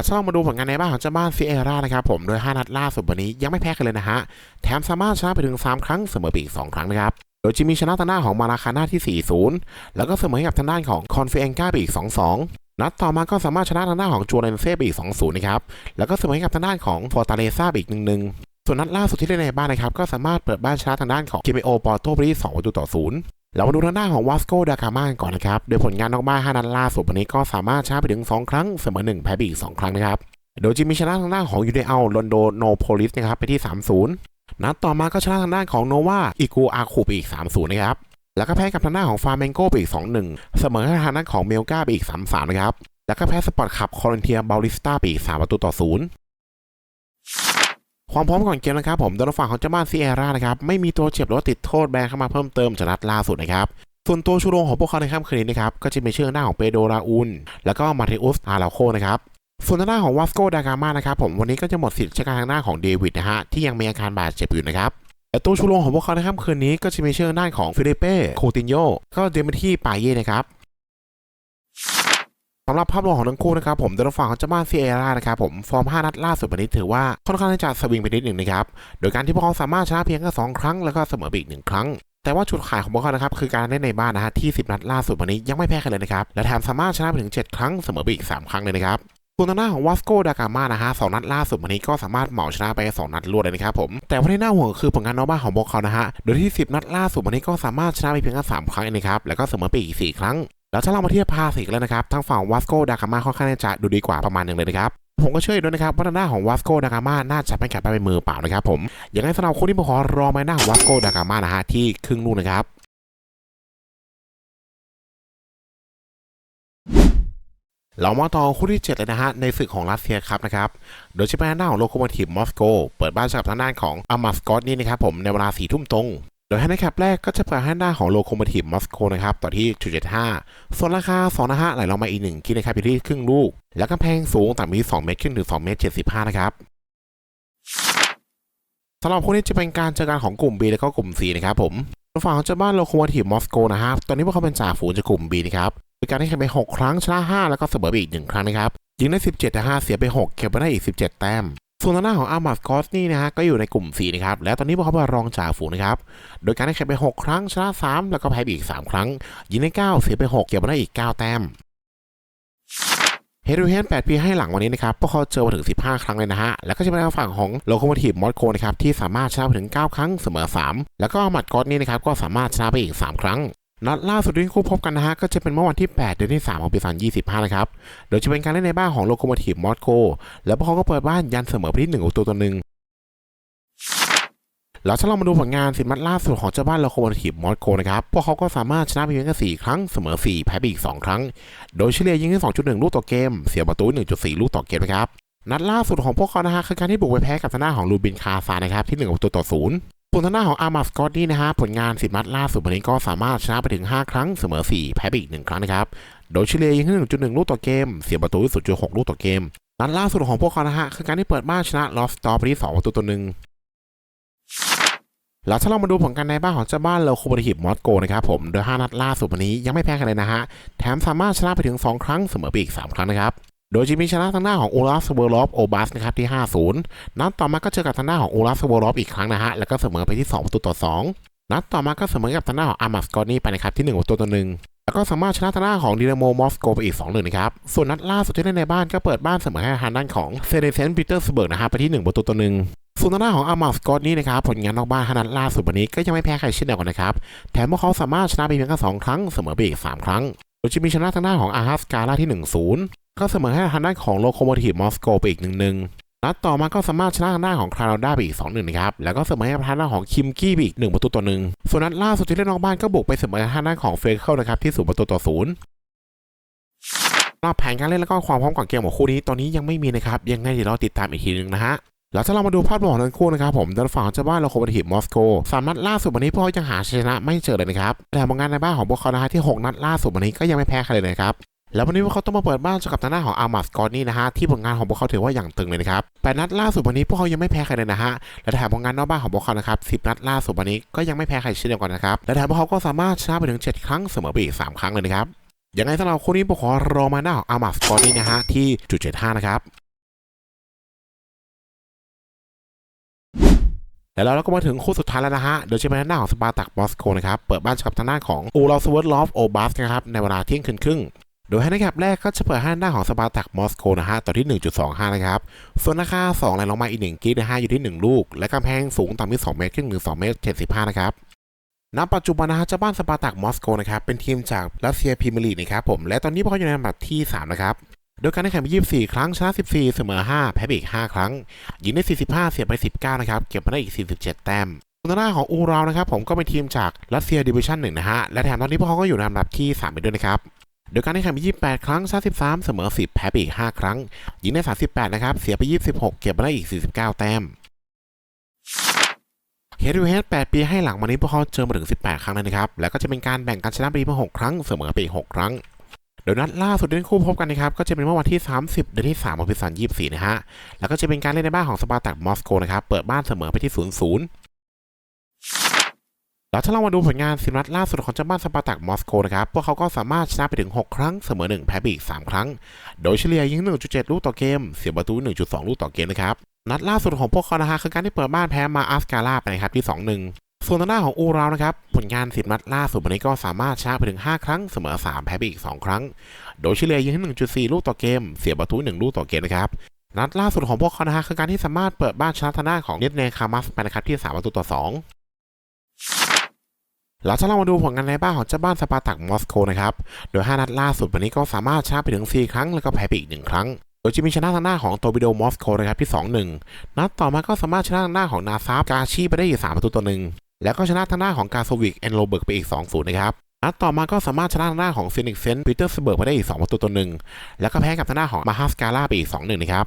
Speaker 1: เรามาดูผลงานในบ้านของเจ้าบ้านซิเอร่านะครับผมโดย 5 นัดล่าสุดวันนี้ยังไม่แพ้กันเลยนะฮะ แถมสามารถชนะไปถึง 3 ครั้งเสมอไปอีก 2 ครั้งนะครับโดยจะมีชนะทางด้านของมาราคาน่าที่ 4-0 แล้วก็เสมอให้กับทางด้านของคอนเฟเอนกาไปอีก 2-2 นัดต่อมาก็สามารถชนะทางด้านของจูเรนเซ่ไปอีก 2-0 นะครับ แล้วก็เสมอให้กับทางด้านของฟอร์ตาเลซ่าไปอีก 1-1 ส่วนนัดล่าสุดที่เล่นในบ้านนะครับ ก็สามารถเปิดบ้านชนะทางด้านของเกเมโอปอร์โตไปที่2ประตูต่อ 0 เรามาดูทางด้านของวาสโกดากามาก่อนนะครับ โดยผลงานนอกบ้าน5นัดล่าสุดวันนี้ก็สามารถชนะไปถึง 2 ครั้งเสมอ1แพ้ไปอีก 2 ครั้งนะครับ โดยจะมีชนะทางด้านของยูเดอัลลอนโดโนโพลิสนะครับไปที่ 3-0 นัดต่อมาก็ชนะทางด้านของโนวาอิกูอาคูไปอีก 3-0 นะครับ แล้วก็แพ้กับทางด้านของฟาร์เมงโกไปอีก 2-1 เสมอทางด้านของเมลกาไปอีก 3-3 นะครับ แล้วก็แพ้สปอร์ตขับคอร์เทียบาลิสตาไปอีก 3 ประตูต่อ 0 ความพร้อมก่อนเกมนะครับผมโดนฝั่งของเจ้าบ้านซีเอร่านะครับไม่มีตัวเจ็บหรือว่าติดโทษแบนเข้ามาเพิ่มเติมจากนัดล่าสุดนะครับส่วนตัวชูโรงของพวกเขาในค่ำคืนนี้นะครับก็จะมีชื่อหน้าของเปโดราอุนแล้วก็มาเทอุสอาราโคนะครับส่วนทางด้าของวาสโกดากามานะครับผมวันนี้ก็จะหมดสิทธิ์ช้การทางหน้าของเดวิดนะฮะที่ยังมีอาการบาดเจ็บอยู่นะครับแต่ตัวชูโรงของพวกเขาในค่ำคืนนี้ก็จะมีชื่อหน้าของฟิลิเป้โคตินโยก็เดมิที่ปาเย่นะครับำหรับภาพรวมของทั้งคู่นะครับผมโดยฝั่งของเจ้าบ้านซีเอร่านะครับผมฟอร์ม 5 นัดล่าสุดวันนี้ถือว่าค่อนข้างจะสวิงไปนิดหนึ่งนะครับโดยการที่พวกเขาสามารถชนะเพียงแค่สองครั้งแล้วก็เสมอไปอีกหนึ่งครั้งแต่ว่าจุดขายของพวกเขานะครับคือการเล่นในบ้านนะฮะที่ 10 นัดล่าสุดวันนี้ยังไม่แพ้ใครเลยนะครับและแถมสามารถชนะไปถึง 7 ครั้งเสมอไปอีก 3 ครั้งเลยนะครับส่วนทางด้าของวาสโกดากามานะฮะสองนัดล่าสุดวันนี้ก็สามารถเหมาชนะไปสองนัดรวดเลยนะครับผมแต่ว่าที่น่าห่วงคือผลงานนอกบ้านของพวกเขานะฮะโดยที่ 10 นัดล่าสุดวันนี้ก็สามารถชนะไปเพียงแค่3ครั้งเองนะครับแล้วก็เสมอไปอีก 4 ครั้ง แล้วถ้าเรามาเทียบภาษีกันแล้วนะครับทางฝั่งวาสโกดากามาค่อนข้างจะดูดีกว่าประมาณหนึ่งเลยนะครับผมก็เชื่อด้วยนะครับว่าทางด้าของวาสโกดากามาน่าจะไม่กลับไปเป็นมือเปล่านะครับผมอย่างไรสำหรับคู่ที่ผมขอรอมาหน้าของวาสโกดากามานะฮะที่ครึ่งลูกนะครับเรามาต่อคู่ที่ 7 เลยนะฮะ ในศึกของรัสเซียครับนะครับ โดยเฉพาะทางด้านของโลโคโมทีฟมอสโก เปิดบ้านเจอกับทางด้านของอามาสกอตนี่นะครับผมในเวลาสี่ทุ่มตรง โดยให้ในแคปแรกก็จะเปิดให้ด้านของโลโคโมทีฟมอสโกนะครับต่อที่จุดเจ็ดห้าส่วนราคา2นะฮะไหลลงมาอีกหนึ่งคิดนะครับอยู่ที่ครึ่งลูก แล้วก็แพงสูงต่ำมี 2 เมตรครึ่งถึง 2 เมตร 75 นะครับสำหรับคู่นี้จะเป็นการเจอกันของกลุ่ม B แล้วก็กลุ่ม C นะครับผมฝั่งของเจ้าบ้านโลโคโมทีฟมอสโกนะครับตอนนี้พวกเขาเป็นจ่าฝูงจากกลุ่ม B นะครับโดยการที่แข่งไป 6 ครั้งชนะ 5 แล้วก็เสมอไปอีก 1 ครั้งนะครับยิงได้ 17แต่5เสียไป 6 เก็บไปได้อีก 17 แต้ม ส่วนทางด้านของอาร์มาสกอสนี่นะฮะก็อยู่ในกลุ่ม 4 นะครับ และตอนนี้พวกเขาเป็นรองจ่าฝูงนะครับ โดยการที่แข่งไป 6 ครั้ง ชนะ 3 แล้วก็แพ้ไปอีก 3 ครั้ง ยิงได้ 9 เสียไป 6 เก็บไปได้อีก 9 แต้มเฮดูเฮน8ปีให้หลังวันนี้นะครับ พวกเขาเจอมาถึง 15 ครั้งเลยนะฮะ แล้วก็จะเป็นทางฝั่งของโลโคโมทีฟมอสโกนะครับ ที่สามารถชนะไปถึง 9 ครั้งเสมอ 3 แล้วก็อาร์มาสกอสนี่นะครับก็สามารถชนะไปอีก 3 ครั้ง นัดล่าสุดที่คู่พบกันนะฮะก็จะเป็นเมื่อวันที่ 8 เดือนที่ 3 ของปี2025 นะครับ โดยจะเป็นการเล่นในบ้านของโลโคโมทีฟมอสโก แล้วพวกเขาก็เปิดบ้านยันเสมอไปที่1ประตูต่อหนึ่งแล้วถ้าเรามาดูผลงานสิบนัดล่าสุดของเจ้าบ้านโลโคโมทีฟมอสโกนะครับพวกเขาก็สามารถชนะไปเพียงแค่4ครั้งเสมอ4แพ้ไปอีก 2 ครั้ง โดยเฉลี่ยยิงที่2.1 ลูกต่อเกม เสียประตู 1.4 ลูกต่อเกมนะครับนัดล่าสุดของพวกเขานะฮะคือการที่บุกไปแพ้กับทางด้านของลูบินคาซานะครับที่1ประตูต่อศูนย์ ส่วนทางด้านของอาร์มาสกอตนี่นะฮะผลงาน10นัดล่าสุดวันนี้ก็สามารถชนะไปถึง 5 ครั้งเสมอ 4 แพ้ไปอีก 1 ครั้งนะครับ โดยเฉลี่ยยิงที่1.1 ลูกต่อเกม เสียประตูที่0.6 ลูกต่อเกม นัดล่าสุดของพวกเขานะฮะคือการที่เปิดบ้านชนะลอสตอร์ไปที่2ประตูต่อหนึ่งแล้วถ้าเรามาดูผลการในบ้านของเจ้าบ้านโลโคโมทีฟมอสโกนะครับผมโดย 5 นัดล่าสุดวันนี้ยังไม่แพ้ใครเลยนะฮะแถมสามารถชนะไปถึง 2 ครั้งเสมอไปอีก 3 ครั้งนะครับ โดยจะมีชนะทางหน้าของโอลาฟสเวอร์ลอฟโอบัสนะครับที่ 5-0 นัดต่อมาก็เจอกับทางหน้าของโอลาฟสเวอร์ลอฟอีกครั้งนะฮะ แล้วก็เสมอไปที่ 2 ประตูต่อ 2 นัดต่อมาก็เสมอกับทางหน้าของอาร์มาสกอนี่ไปนะครับที่ 1 ประตูต่อหนึ่งแล้วก็สามารถชนะทางหน้าของดินาโมมอสโกไปอีก 2-1 นะครับ ส่วนนัดล่าสุดที่เล่นในบ้านก็เปิดบ้านเสมอให้ทางด้านของเซเดเซนต์ปีเตอร์สเบิร์กนะฮะไปที่ 1 ประตูต่อหนึ่งส่วนทางด้านของอาร์มาสกอตนี่นะครับผลงานนอกบ้านขนาดล่าสุดวันนี้ก็ยังไม่แพ้ใครเช่นเดียวกันนะครับ แถมพวกเขาสามารถชนะไปเพียงแค่สองครั้งเสมอไปอีกสามครั้ง โดยจะมีชนะทางด้านของอาร์ฮัสกาล่าที่ 1-0 ก็เสมอให้ทางด้านของโลโคโมทีฟมอสโกไปอีก1-1นัดต่อมาก็สามารถชนะทางด้านของคาราด้าไปอีก2-1นะครับ แล้วก็เสมอให้ทางด้านของคิมกี้ไปอีก1ประตูต่อหนึ่งส่วนนัดล่าสุดที่เล่นนอกบ้านก็บุกไปเสมอทางด้านของเฟรเคิลนะครับที่0ประตูต่อศูนย์รอบแผนการเล่นแล้วก็ความพร้อมของเกมของคู่นี้ตอนนี้ยังไม่มีนะครับ ยังไงเดี๋ยวเราติดตามอีกทีนึงนะฮะแล้วถ้าเรามาดูภาพรวมของทั้งคู่นะครับผมด้านฝั่งเจ้าบ้านโลโคโมทีฟมอสโกสามนัดล่าสุดวันนี้พวกเขายังหาชนะไม่เจอเลยนะครับแต่ผลงานในบ้านของพวกเขานะฮะที่ 6 นัดล่าสุดวันนี้ก็ยังไม่แพ้ใครเลยนะครับ แล้ววันนี้พวกเขาต้องมาเปิดบ้านเจอกับทางด้านของอาร์มาสกอตนี่นะฮะที่ผลงานของพวกเขาถือว่าอย่างตึงเลยนะครับแปดนัดล่าสุดวันนี้พวกเขายังไม่แพ้ใครเลยนะฮะและแถมผลงานนอกบ้านของพวกเขานะครับสิบนัดล่าสุดวันนี้ก็ยังไม่แพ้ใครเช่นเดียวกันนะครับและแถมพวกเขาก็สามารถชนะไปถึง 7 ครั้งเสมอไปอีก3ครั้งเลยนะครับยังไงสำหรับคู่นี้ผมขอรอมาหน้าของอาร์มาสกอตนี่นะฮะที่จุดเจ็ดห้านะครับแล้วเราก็มาถึงคู่สุดท้ายแล้วนะฮะ โดยจะเป็นทางด้าของสปาร์ตักมอสโกนะครับ เปิดบ้านกับทางด้านของอูลาสเวิร์ดลอฟโอบัสนะครับ ในเวลาเที่ยงคืนครึ่ง โดยให้ในแคปแรกก็จะเปิดให้ด้านของสปาร์ตักมอสโกนะฮะต่อที่ 1.25 นะครับ ส่วนราคา2ไหลลงมาอีก 1กิกนะฮะอยู่ที่ 1 ลูก และกำแพงสูงต่ำที่ 2 เมตรครึ่งถึง2เมตร75 นะครับณปัจจุบันนะฮะเจ้าบ้านสปาร์ตักมอสโกนะครับเป็นทีมจากรัสเซียพรีเมียร์ลีกนะครับผมและตอนนี้พวกเขาอยู่ในอันดับที่ 3 นะครับโดยการแข่งขันไป24 ครั้ง ชนะ 14 เสมอ 5 แพ้ไปอีก 5 ครั้ง ยิงได้ 45 เสียไป 19 นะครับ เก็บมาได้อีก 47 แต้มส่วหน้าของอูราวนะครับ ผมก็เป็นทีมจากรัสเซียดิวิชั่นหนึ่งนะฮะ และแถมตอนนี้พวกเขาก็อยู่ในลำดับที่ 3 ไปด้วยนะครับ โดยการแข่งขันมี28 ครั้งชนะ13 เสมอ 10 แพ้ไปอีก 5 ครั้ง ยิงได้ 38 นะครับ เสียไป 26 เก็บมาได้อีก 49 แต้มเฮด u ูเฮด8 ปีให้หลังมานี้พวกเขาเจอมาถึง 18 ครั้งเลยนะครับ แล้วก็จะเป็นการแบ่งการชนะไปมา6ครั้ง เสมอไปอีก 6 ครั้ง โดยนัดล่าสุดที่คู่พบกันนะครับ ก็จะเป็นเมื่อวันที่ 30 เดือนที่3ปี2024 นะฮะ แล้วก็จะเป็นการเล่นในบ้านของสปาร์ตักมอสโกนะครับ เปิดบ้านเสมอไปที่ 0-0 แล้วถ้าเรามาดูผลงานสิบนัดล่าสุดของเจ้าบ้านสปาร์ตักมอสโกนะครับ พวกเขาก็สามารถชนะไปถึง 6 ครั้ง เสมอ 1 แพ้ไปอีก 3 ครั้ง โดยเฉลี่ยยิง 1.7 ลูกต่อเกม เสียประตู 1.2 ลูกต่อเกมนะครับ นัดล่าสุดของพวกเขานะฮะคือการที่เปิดบ้านแพ้มาอาสการ่าไปนะครับที่ 2-1 ส่วนทางด้านของอูราวนะครับ ผลงาน10นัดล่าสุดวันนี้ก็สามารถชนะไปถึง 5 ครั้ง เสมอ 3 แพ้ไปอีก 2 ครั้ง โดยเฉลี่ยยิง 1.4 ลูกต่อเกม เสียประตู 1 ลูกต่อเกมนะครับนัดล่าสุดของพวกเขานะฮะคือการที่สามารถเปิดบ้านชนะทางด้านของเนตเนคามัสไปนะครับที่ 3 ประตูต่อ 2 เราจะลองมาดูผลงานในบ้านของเจ้าบ้านสปาร์ตักมอสโกนะครับ โดย 5 นัดล่าสุดวันนี้ก็สามารถชนะไปถึง 4 ครั้ง แล้วก็แพ้ไปอีก 1 ครั้ง โดยจะมีชนะทางหน้าของโตบิโดมอสโกนะครับที่ 2-1 นัดต่อมาก็สามารถชนะทางหน้าของนาซาฟกาชีไปได้อีก3ประตูต่อ1แล้วก็ชนะทางหน้าของกาโซวิกแอนโรเบิร์กไปอีก 2-0 นะครับ นัดต่อมาก็สามารถชนะทางหน้าของฟินิกเซนปีเตอร์สเบิร์กไปได้อีก 2 ประตูต่อ1แล้วก็แพ้กับทางหน้าของมาฮาสกาล่าไปอีก 2-1 นะครับ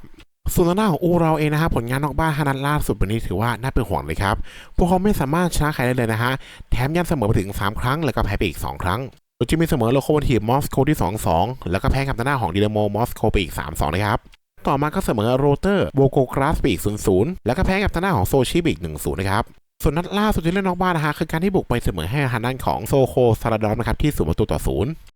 Speaker 1: ส่วนทางด้านของอูเราเองนะครับผลงานนอกบ้านฮานัดล่าสุดวันนี้ถือว่าน่าเป็นห่วงเลยครับ พวกเขาไม่สามารถชนะใครได้เลยนะฮะ แถมยังเสมอไปถึง 3 ครั้ง แล้วก็แพ้ไปอีก 2 ครั้งโดยจะมีเสมอโลโคโมทีฟมอสโกที่ 2-2 แล้วก็แพ้กับทางด้านของดินาโมมอสโกไปอีก 3-2 นะครับ ต่อมาก็เสมอโรเตอร์โบโกกราสไปอีก 0-0 แล้วก็แพ้กับทางด้านของโซชิไปอีก 1-0 นะครับส่วนนัดล่าสุดที่เล่นนอกบ้านนะฮะคือการที่บุกไปเสมอให้ทางด้านของโซโคซาราดอนนะครับที่0ประตูต่อ0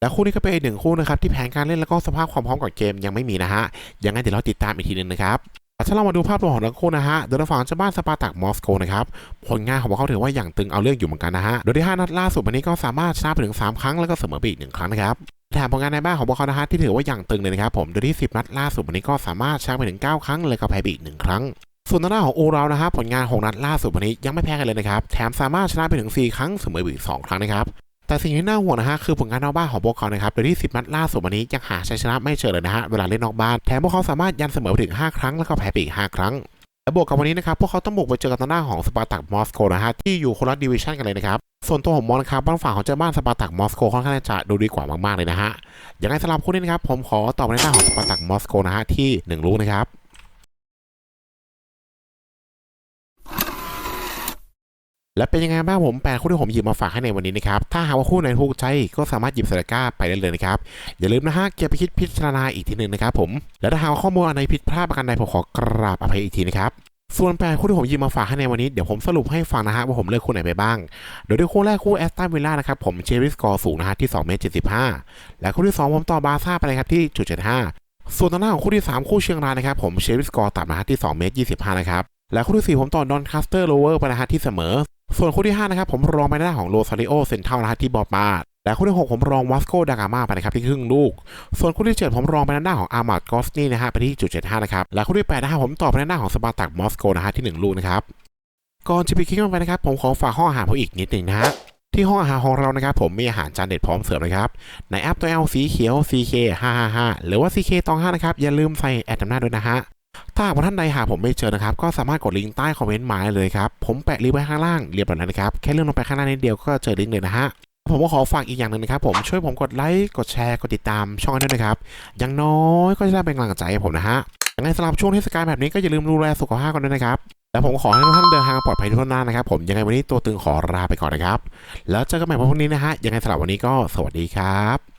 Speaker 1: และคู่นี้ก็เป็นอีกหนึ่งคู่นะครับที่แผนการเล่นแล้วก็สภาพความพร้อมก่อนเกมยังไม่มีนะฮะยังไงเดี๋ยวเราติดตามอีกทีหนึงนะครับถ้าเรามาดูภาพรวมของทั้งคู่นะฮะ โดยฝั่งเจ้าบ้านสปาร์ตักมอสโกนะครับ ผลงานของพวกเขาถือว่าอย่างตึงเอาเรื่องอยู่เหมือนกันนะฮะ โดยที่ 5 นัดล่าสุดวันนี้ก็สามารถชนะไปถึง 3 ครั้งแล้วก็เสมอไปอีก1ครั้งนะครับแถมผลงานในบ้านของพวกเขานะฮะที่ถือว่าอย่างตึงเลยนะครับผม โดยที่ 10 นัดล่าสุดวันนี้ก็สามารถชนะไปถึง 9 ครั้งแล้วก็แพ้ไปอีก1ครั้ง ส่วนทางด้านของโอราวนะฮะผลงาน6นัดล่าสุดวันนี้ยังไม่แพ้กันเลยนะครับ แถมสามารถชนะไปถึง 4 ครั้งเสมอไปอีก2ครั้งนะครับ แต่สิ่งที่น่าห่วงนะฮะคือผลงานนอกบ้านของพวกเขานะครับโดยที่ 10 นัดล่าสุดวันนี้ยังหาชัยชนะไม่เจอเลยนะฮะเวลาเล่นนอกบ้านแถมพวกเขาสามารถยันเสมอไปถึง 5 ครั้งแล้วก็แพ้ไปอีก 5 ครั้งและบวกกับวันนี้นะครับพวกเขาต้องบุกไปเจอกับทางด้านของสปาร์ตักมอสโกนะฮะที่อยู่คนละดิวิชั่นกันเลยนะครับส่วนตัวผมมองนะครับบ้านฝั่งของเจ้าบ้านสปาร์ตักมอสโกค่อนข้างจะดูดีกว่ามากๆเลยนะฮะอย่างไรสำหรับคู่นี้นะครับผมขอตอบในหน้าของสปาร์ตักมอสโกนะฮะที่ 1 ลูกนะครับ และเป็นยังไงบ้างผมแปดคู่ที่ผมหยิบมาฝากให้ในวันนี้นะครับ ถ้าหากว่าคู่ไหนถูกใจก็สามารถหยิบสตาก้าไปได้เลยนะครับ อย่าลืมนะฮะเก็บไปคิดพิจารณาอีกทีหนึ่งนะครับผม และถ้าหากว่าข้อมูลอะไรผิดพลาดประการใดผมขอกราบอภัยอีกทีนะครับ ส่วนแปดคู่ที่ผมหยิบมาฝากให้ในวันนี้เดี๋ยวผมสรุปให้ฟังนะฮะว่าผมเลือกคู่ไหนไปบ้าง โดยที่คู่แรกคู่แอสตันวิลล่านะครับผมเชริสกอร์สูงนะฮะที่2เมตร75 และคู่ที่ 2 ผมต่อบาซ่าไปเลยครับที่จุด75ส่วนทางด้าของคู่ที่ 3 คู่เชียงรายนะครับผมเชริสกอร์ต่ำนะฮะที่2เมตร25นะครับและคู่ที่4ผมต่อดอนคาสเตอร์โลเวอร์ไปนะฮะที่เสมอ ส่วนคู่ที่ 5 นะครับผมรองไปหน้านของโรซาริโอเซนเทลนะฮะที่บอปาและคู่ที่ 6 ผมรองวัสโกดากามาไปนะครับที่ครึ่งลูก ส่วนคู่ที่7ผมรองไปหน้านของอาร์มาดกอสนี่นะฮะไปที่จุด75นะครับ และคู่ที่8นะฮะผมต่อไปหน้านของสปาร์ตักมอสโกนะฮะที่ 1 ลูกนะครับ ก่อนจะไปคลิกลงไปนะครับ ผมขอฝากห้องอาหารผมอีกนิดหนึ่งนะฮะที่ห้องอาหารของเรานะครับผมมีอาหารจานเด็ดพร้อมเสิร์ฟนะครับในแอปตัว L สีเขียว CK 555หรือว่า CK ตอง5นะครับอย่าลืมใส่แอดนำหน้าด้วยนะฮะ ถ้าหากว่าท่านใดหาผมไม่เจอนะครับ ก็สามารถกดลิงก์ใต้คอมเมนต์มาได้เลยครับ ผมแปะลิงก์ไว้ข้างล่างเรียบร้อยแล้วนะครับ แค่เลื่อนลงไปข้างล่างนิดเดียวก็เจอลิงก์เลยนะฮะผมก็ขอฝากอีกอย่างหนึ่งนะครับผมช่วยผมกดไลค์กดแชร์กดติดตามช่องด้วยนะครับอย่างน้อยก็จะได้เป็นกำลังใจให้ผมนะฮะยังไงสำหรับช่วงเทศกาลแบบนี้ก็อย่าลืมดูแลสุขภาพกันด้วยนะครับแล้วผมขอให้ทุกท่านเดินทางปลอดภัยทุกท่านนะครับผมยังไงวันนี้ตัวตึงขอลาไปก่อนนะครับ แล้วเจอกันใหม่วันพรุ่งนี้นะฮะยังไงสำหรับวันนี้ก็สวัสดีครับ